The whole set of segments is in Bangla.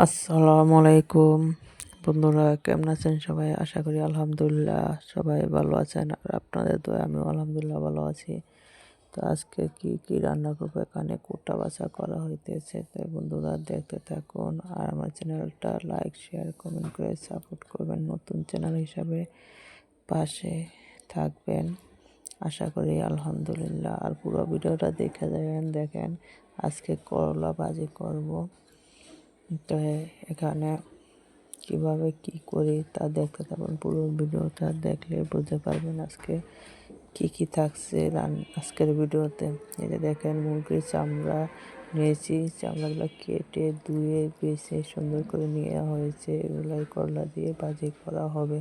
আসসালামু আলাইকুম বন্ধুরা, কেমন আছেন সবাই? আশা করি আলহামদুলিল্লাহ সবাই ভালো আছেন আর আপনাদের তো আমিও আলহামদুলিল্লাহ ভালো আছি। তো আজকে কি কি রান্না করব? এখানে কোটা বাছা করা হইতেছে। তাই বন্ধুরা, দেখতে থাকুন আর আমার চ্যানেলটা লাইক, শেয়ার, কমেন্ট করে সাপোর্ট করবেন নতুন চ্যানেল হিসাবে পাশে থাকবেন। আশা করি আলহামদুলিল্লাহ। আর পুরো ভিডিওটা দেখে যাবেন, দেখেন আজকে করলা ভাজি করব। তো এখানে কীভাবে কি করি তা দেখতে থাকুন। পুরো ভিডিওটা দেখলে বুঝতে পারবেন আজকে কি কি থাকছে আজকের ভিডিওতে। এটা দেখেন মুরগির চামড়া নিয়েছি। চামড়াগুলো কেটে ধুয়ে, বেছে সুন্দর করে নেওয়া হয়েছে। এগুলো করলা দিয়ে ভাজি করা হবে।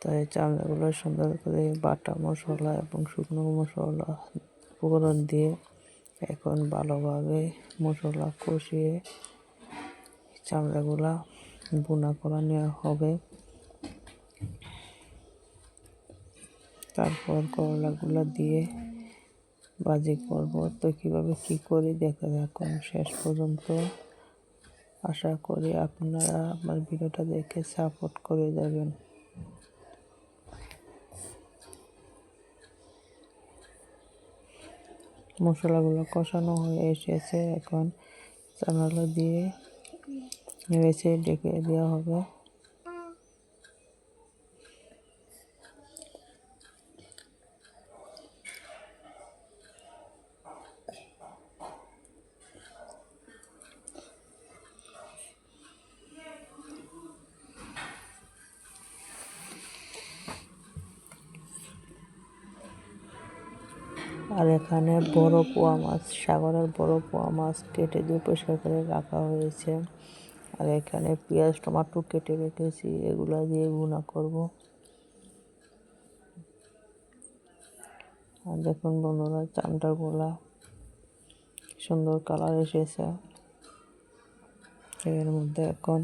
তাই চামড়াগুলো সুন্দর করে বাটা মশলা এবং শুকনো মশলা উপকরণ দিয়ে এখন ভালোভাবে মশলা কষিয়ে চামড়াগুলা বোনা করা নেওয়া হবে। তারপর করলাগুলো দিয়ে বাজি করব। তো কীভাবে কী করি দেখা থাকুন শেষ পর্যন্ত। আশা করি আপনারা আমার ভিডিওটা দেখে সাপোর্ট করে যাবেন। মশলাগুলো কষানো হয়ে এসেছে। এখন চানালো দিয়ে নেড়েছে ডেকে দেওয়া হবে। আর এখানে বড় পোয়া মাছ, সাগরের বড় পোয়া মাছ কেটে দিয়ে পরিষ্কার করে রাখা হয়েছে। আর এখানে পেঁয়াজ, টমাটো কেটে রেখেছি, এগুলা দিয়ে গুণা করব। আর দেখুন বন্ধুরা চানটা চামটাগুলা সুন্দর কালার এসেছে। এর মধ্যে এখন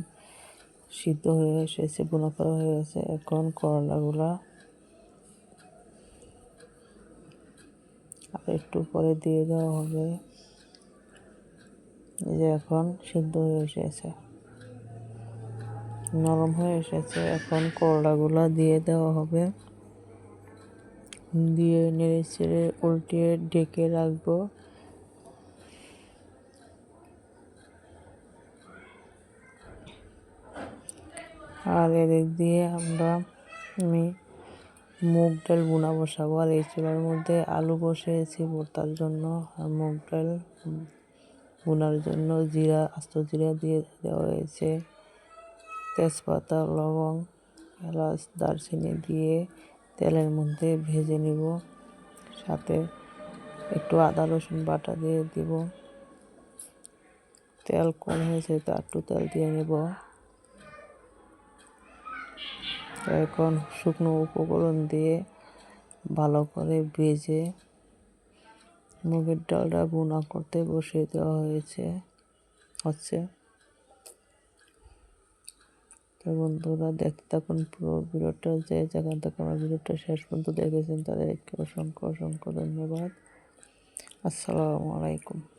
সিদ্ধ হয়ে এসেছে বুনা করা হয়ে গেছে। এখন করলাগুলা আর একটু পরে দিয়ে দেওয়া হবে। যে এখন সিদ্ধ হয়ে এসেছে। নরম হয়ে এসেছে। এখন করলাগুলো দিয়ে দেওয়া হবে। দিয়ে নেড়ে চেড়ে উল্টিয়ে ডেকে রাখব। আর এদিক দিয়ে আমরা আমি মুগ ডাল বোনা বসাবো আর এই চুলার মধ্যে আলু বসিয়েছি ভর্তার জন্য। আর মুগ ডাল বোনার জন্য জিরা, আস্ত জিরা দিয়ে দেওয়া হয়েছে। তেজপাতা লবং এলাচ, দারচিনি দিয়ে তেলের মধ্যে ভেজে নিব। সাথে একটু আদা, রসুন বাটা দিয়ে দিব। তেল কম হয়েছে, তো একটু তেল দিয়ে নেব। এখন শুকনো উপকরণ দিয়ে ভালো করে ভেজে মুগের ডালটা বোনা করতে বসিয়ে দেওয়া হয়েছে। হচ্ছে। তো বন্ধুরা, দেখতে থাকুন পুরো ভিডিওটা। যে যেখান থেকে আমার ভিডিওটা শেষ পর্যন্ত দেখেছেন, তাদেরকে অসংখ্য অসংখ্য ধন্যবাদ। আসসালামু আলাইকুম।